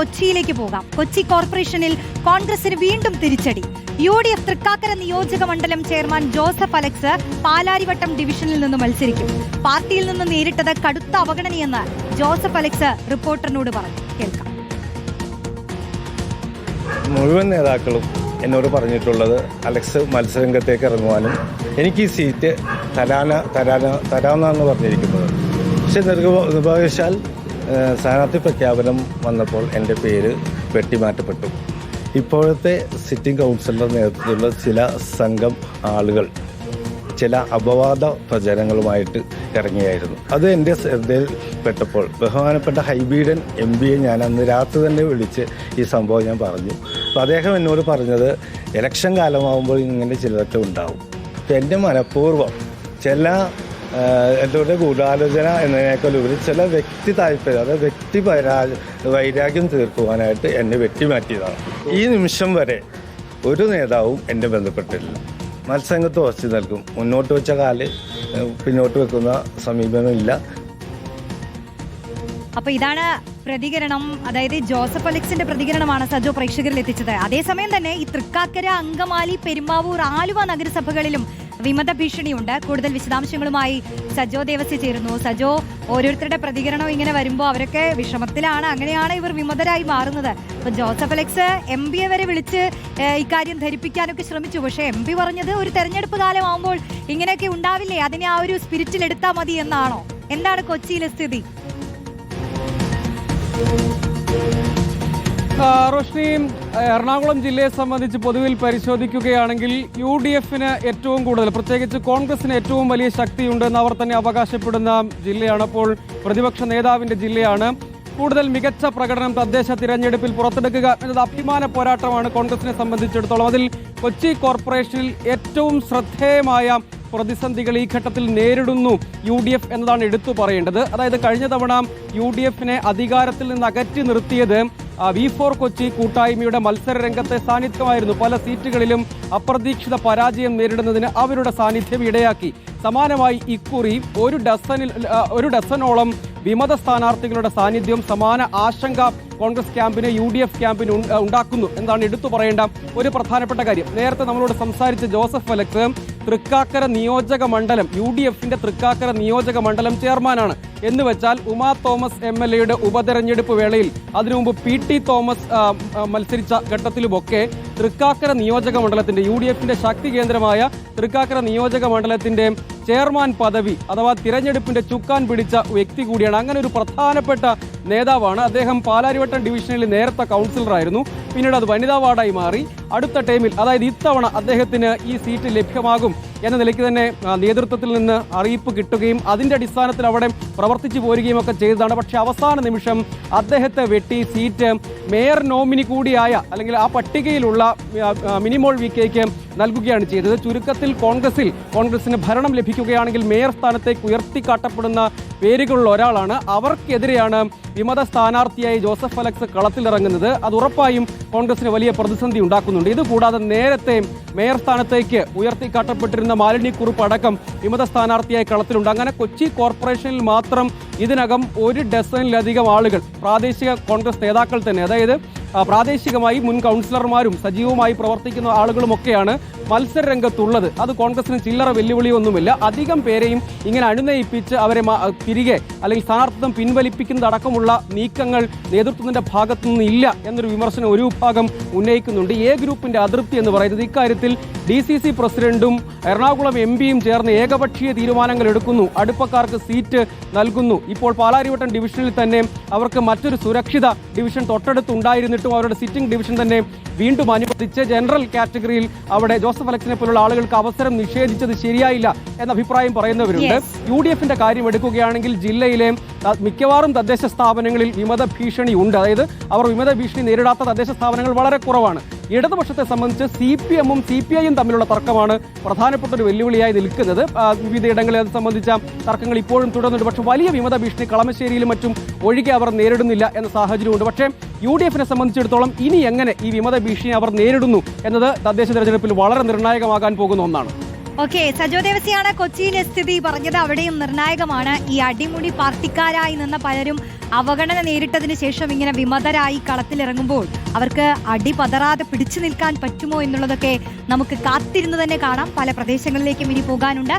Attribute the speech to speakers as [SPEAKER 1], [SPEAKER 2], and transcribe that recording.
[SPEAKER 1] കൊച്ചിയിലേക്ക് പോകാം. കൊച്ചി കോർപ്പറേഷനിൽ കോൺഗ്രസിന് വീണ്ടും തിരിച്ചടി. യു ഡി എഫ് തൃക്കാക്കര നിയോജക മണ്ഡലം ചെയർമാൻ ജോസഫ് അലക്സ് പാലാരിവട്ടം ഡിവിഷനിൽ നിന്ന് മത്സരിക്കും. പാർട്ടിയിൽ നിന്ന് നേരിട്ടത് കടുത്ത അവഗണനയെന്ന് ജോസഫ് അലക്സ് റിപ്പോർട്ടറിനോട് പറഞ്ഞു. കേൾക്കാം.
[SPEAKER 2] മുഴുവൻ നേതാക്കളും എന്നോട് പറഞ്ഞിട്ടുള്ളത് അലക്സ് മത്സരരംഗത്തേക്ക് ഇറങ്ങുവാനും എനിക്ക് ഈ സീറ്റ് തരാന തരാന തരാമെന്നാണ് പറഞ്ഞിരിക്കുന്നത്. പക്ഷെ നിർഭാഗ്യവശാൽ സ്ഥാനാർത്ഥി പ്രഖ്യാപനം വന്നപ്പോൾ എന്റെ പേര് വെട്ടിമാറ്റപ്പെട്ടു. ഇപ്പോഴത്തെ സിറ്റിംഗ് കൗൺസിലർ നേതൃത്വത്തിലുള്ള ചില സംഘം ആളുകൾ ചില അപവാദ പ്രചരണങ്ങളുമായിട്ട് ഇറങ്ങിയായിരുന്നു. അത് എന്റെ ശ്രദ്ധയിൽപ്പെട്ടപ്പോൾ ബഹുമാനപ്പെട്ട ഹൈബീഡൻ എം പിയെ ഞാൻ അന്ന് രാത്രി തന്നെ വിളിച്ച് ഈ സംഭവം ഞാൻ പറഞ്ഞു. അപ്പോൾ അദ്ദേഹം എന്നോട് പറഞ്ഞത് ഇലക്ഷൻ കാലമാകുമ്പോൾ ഇങ്ങനെ ചിലതൊക്കെ ഉണ്ടാവും. അപ്പോൾ എന്റെ മനഃപൂർവം ചില എന്റെ ഗൂഢാലോചന എന്നതിനേക്കാൾ ഉപരി ചില വ്യക്തി താല്പര്യം അതായത് വ്യക്തി വൈരാഗ്യം തീർക്കുവാനായിട്ട് എന്നെ വെട്ടിമാറ്റിയതാണ്. ഈ നിമിഷം വരെ ഒരു നേതാവും എന്നെ ബന്ധപ്പെട്ടിട്ടില്ല. മത്സംഗത്ത് ഉറച്ചു നൽകും മുന്നോട്ട് വെച്ച കാൽ പിന്നോട്ട് വെക്കുന്ന സമീപനമില്ല
[SPEAKER 1] അപ്പൊ ഇതാണ് പ്രതികരണം. അതായത് ജോസഫ് അലക്സിന്റെ പ്രതികരണമാണ് സജോ പ്രേക്ഷകരിൽ എത്തിച്ചത്. അതേസമയം തന്നെ ഈ തൃക്കാക്കര അങ്കമാലി പെരുമ്പാവൂർ ആലുവ നഗരസഭകളിലും വിമത ഭീഷണിയുണ്ട്. കൂടുതൽ വിശദാംശങ്ങളുമായി സജോ ദേവസ്യ ചേരുന്നു. സജോ ഓരോരുത്തരുടെ പ്രതികരണം ഇങ്ങനെ വരുമ്പോൾ അവരൊക്കെ വിഷമത്തിലാണ്. അങ്ങനെയാണ് ഇവർ വിമതരായി മാറുന്നത്. അപ്പൊ ജോസഫ് അലക്സ് എം പിയെ വരെ വിളിച്ച് ഇക്കാര്യം ധരിപ്പിക്കാനൊക്കെ ശ്രമിച്ചു. പക്ഷേ എം പി പറഞ്ഞത് ഒരു തെരഞ്ഞെടുപ്പ് കാലമാകുമ്പോൾ ഇങ്ങനെയൊക്കെ ഉണ്ടാവില്ലേ? അതിനെ ആ ഒരു സ്പിരിറ്റിൽ എടുത്താൽ മതി എന്നാണോ? എന്താണ് കൊച്ചിയിലെ സ്ഥിതി?
[SPEAKER 3] റോഷ്നി എറണാകുളം ജില്ലയെ സംബന്ധിച്ച് പൊതുവിൽ പരിശോധിക്കുകയാണെങ്കിൽ യു ഡി എഫിന് ഏറ്റവും കൂടുതൽ പ്രത്യേകിച്ച് കോൺഗ്രസിന് ഏറ്റവും വലിയ ശക്തിയുണ്ടെന്ന് അവർ തന്നെ അവകാശപ്പെടുന്ന ജില്ലയാണ്. അപ്പോൾ പ്രതിപക്ഷ നേതാവിന്റെ ജില്ലയാണ്. കൂടുതൽ മികച്ച പ്രകടനം തദ്ദേശ തിരഞ്ഞെടുപ്പിൽ പുറത്തെടുക്കുക എന്നത് അഭിമാന പോരാട്ടമാണ് കോൺഗ്രസിനെ സംബന്ധിച്ചിടത്തോളം. അതിൽ കൊച്ചി കോർപ്പറേഷനിൽ ഏറ്റവും ശ്രദ്ധേയമായ പ്രതിസന്ധികൾ ഈ ഘട്ടത്തിൽ നേരിടുന്നു യു ഡി എഫ് എന്നതാണ് എടുത്തു പറയേണ്ടത്. അതായത് കഴിഞ്ഞ തവണ യു ഡി എഫിനെ അധികാരത്തിൽ നിന്ന് അകറ്റി നിർത്തിയത് വി ഫോർ കൊച്ചി കൂട്ടായ്മയുടെ മത്സര രംഗത്തെ സാന്നിധ്യമായിരുന്നു. പല സീറ്റുകളിലും അപ്രതീക്ഷിത പരാജയം നേരിടുന്നതിന് അവരുടെ സാന്നിധ്യം ഇടയാക്കി. സമാനമായി ഇക്കുറി ഒരു ഡസനിൽ ഒരു ഡസനോളം വിമത സ്ഥാനാർത്ഥികളുടെ സാന്നിധ്യം സമാന ആശങ്ക കോൺഗ്രസ് ക്യാമ്പിന് യു ഡി എഫ് ക്യാമ്പിന് ഉണ്ടാക്കുന്നു. എന്നാണ് എടുത്തു പറയേണ്ട ഒരു പ്രധാനപ്പെട്ട കാര്യം. നേരത്തെ നമ്മളോട് സംസാരിച്ച ജോസഫ് അലക്സ് തൃക്കാക്കര നിയോജക മണ്ഡലം യു ഡി എഫിന്റെ തൃക്കാക്കര നിയോജക മണ്ഡലം ചെയർമാനാണ്. എന്ന് വെച്ചാൽ ഉമാ തോമസ് എം എൽ എയുടെ ഉപതെരഞ്ഞെടുപ്പ് വേളയിൽ അതിനു മുമ്പ് പി ടി തോമസ് മത്സരിച്ച ഘട്ടത്തിലുമൊക്കെ തൃക്കാക്കര നിയോജക മണ്ഡലത്തിന്റെ യു ഡി എഫിന്റെ ശക്തി കേന്ദ്രമായ തൃക്കാക്കര നിയോജക മണ്ഡലത്തിന്റെ ചെയർമാൻ പദവി അഥവാ തിരഞ്ഞെടുപ്പിന്റെ ചുക്കാൻ പിടിച്ച വ്യക്തി കൂടിയാണ്. അങ്ങനെ ഒരു പ്രധാനപ്പെട്ട നേതാവാണ്. അദ്ദേഹം പാലാരിവട്ടം ഡിവിഷനിൽ നേരത്തെ കൗൺസിലറായിരുന്നു. പിന്നീട് അത് വനിതാ വാർഡായി മാറി. അടുത്ത ടൈമിൽ അതായത് ഇത്തവണ അദ്ദേഹത്തിന് ഈ സീറ്റ് ലഭ്യമാകും. എന്ന നിലയ്ക്ക് തന്നെ നേതൃത്വത്തിൽ നിന്ന് അറിയിപ്പ് കിട്ടുകയും അതിന്റെ അടിസ്ഥാനത്തിൽ അവിടെ പ്രവർത്തിച്ചു പോരുകയും ഒക്കെ ചെയ്തതാണ്. പക്ഷെ അവസാന നിമിഷം അദ്ദേഹത്തെ വെട്ടി സീറ്റ് മേയർ നോമിനി കൂടിയായ അല്ലെങ്കിൽ ആ പട്ടികയിലുള്ള മിനിമോൾ വി കെക്ക് നൽകുകയാണ് ചെയ്തത്. ചുരുക്കത്തിൽ കോൺഗ്രസിൽ കോൺഗ്രസിന് ഭരണം ലഭിക്കുകയാണെങ്കിൽ മേയർ സ്ഥാനത്തേക്ക് ഉയർത്തിക്കാട്ടപ്പെടുന്ന പേരുകളുള്ള ഒരാളാണ്. അവർക്കെതിരെയാണ് വിമത സ്ഥാനാർത്ഥിയായി ജോസഫ് അലക്സ് കളത്തിലിറങ്ങുന്നത് അത് ഉറപ്പായും കോൺഗ്രസിന് വലിയ പ്രതിസന്ധി ഉണ്ടാക്കുന്നുണ്ട്. ഇതുകൂടാതെ നേരത്തെ മേയർ സ്ഥാനത്തേക്ക് ഉയർത്തിക്കാട്ടപ്പെട്ടിരുന്ന മാലിന്യക്കുറിപ്പ് അടക്കം വിമത സ്ഥാനാർത്ഥിയായി കളത്തിലുണ്ട്. അങ്ങനെ കൊച്ചി കോർപ്പറേഷനിൽ മാത്രം ഇതിനകം ഒരു ഡസനിലധികം ആളുകൾ പ്രാദേശിക കോൺഗ്രസ് നേതാക്കൾ തന്നെ അതായത് പ്രാദേശികമായി മുൻ കൗൺസിലർമാരും സജീവമായി പ്രവർത്തിക്കുന്ന ആളുകളുമൊക്കെയാണ് മത്സര രംഗത്തുള്ളത് അത് കോൺഗ്രസിന് ചില്ലറ വെല്ലുവിളിയൊന്നുമില്ല. അധികം പേരെയും ഇങ്ങനെ അണിനയിപ്പിച്ച് അവരെ തിരികെ അല്ലെങ്കിൽ സ്ഥാനാർത്ഥിത്വം പിൻവലിപ്പിക്കുന്നതടക്കമുള്ള നീക്കങ്ങൾ നേതൃത്വത്തിന്റെ ഭാഗത്തു നിന്ന് ഇല്ല എന്നൊരു വിമർശനം ഒരു വിഭാഗം ഉന്നയിക്കുന്നുണ്ട്. എ ഗ്രൂപ്പിന്റെ അതൃപ്തി എന്ന് പറയുന്നത് ഇക്കാര്യത്തിൽ ഡി സി സി പ്രസിഡന്റും എറണാകുളം എം പിയും ചേർന്ന് ഏകപക്ഷീയ തീരുമാനങ്ങൾ എടുക്കുന്നു. അടുപ്പക്കാർക്ക് സീറ്റ് നൽകുന്നു. ഇപ്പോൾ പാലാരിവട്ടം ഡിവിഷനിൽ തന്നെ അവർക്ക് മറ്റൊരു സുരക്ഷിത ഡിവിഷൻ തൊട്ടടുത്ത് ഉണ്ടായിരുന്നിട്ടും അവരുടെ സിറ്റിംഗ് ഡിവിഷൻ തന്നെ വീണ്ടും അനുവദിച്ച് ജനറൽ കാറ്റഗറിയിൽ അവിടെ ജോസഫ് അലക്സിനെ പോലുള്ള ആളുകൾക്ക് അവസരം നിഷേധിച്ചത് ശരിയായില്ല എന്ന അഭിപ്രായം പറയുന്നവരുണ്ട്. യു ഡി എഫിന്റെ കാര്യം എടുക്കുകയാണെങ്കിൽ ജില്ലയിലെ മിക്കവാറും തദ്ദേശ സ്ഥാപനങ്ങളിൽ വിമത ഭീഷണി ഉണ്ട്. അതായത് അവർ വിമത ഭീഷണി നേരിടാത്ത തദ്ദേശ സ്ഥാപനങ്ങൾ വളരെ കുറവാണ്. ഇടതുപക്ഷത്തെ സംബന്ധിച്ച് സി പി എമ്മും സി പി ഐയും തമ്മിലുള്ള തർക്കമാണ്. പ്രധാനപ്പെട്ട ഒരു വെല്ലുവിളിയായി നിൽക്കുന്നത്. വിവിധ വിവിധയിടങ്ങളിൽ അത് സംബന്ധിച്ച തർക്കങ്ങൾ ഇപ്പോഴും തുടരുന്നുണ്ട് പക്ഷേ വലിയ വിമത ഭീഷണി കളമശ്ശേരിയിലും മറ്റും ഒഴികെ അവർ നേരിടുന്നില്ല എന്ന സാഹചര്യമുണ്ട്. പക്ഷേ യു ഡി എഫിനെ സംബന്ധിച്ചിടത്തോളം ഇനി എങ്ങനെ ഈ വിമത ഭീഷണി അവർ നേരിടുന്നു എന്നത് തദ്ദേശ തെരഞ്ഞെടുപ്പിൽ വളരെ നിർണായകമാകാൻ പോകുന്ന ഒന്നാണ്.
[SPEAKER 1] ഓക്കെ സജോ ദേവസിയാണ് കൊച്ചിയിലെ സ്ഥിതി. പറഞ്ഞത് അവിടെയും നിർണായകമാണ്. ഈ അടിമുടി പാർട്ടിക്കാരായി നിന്ന പലരും അവഗണന നേരിട്ടതിന് ശേഷം ഇങ്ങനെ വിമതരായി കളത്തിലിറങ്ങുമ്പോൾ അവർക്ക് അടി പതറാതെ പിടിച്ചു നിൽക്കാൻ പറ്റുമോ എന്നുള്ളതൊക്കെ നമുക്ക് കാത്തിരുന്ന് തന്നെ കാണാം. പല പ്രദേശങ്ങളിലേക്കും ഇനി പോകാനുണ്ട്.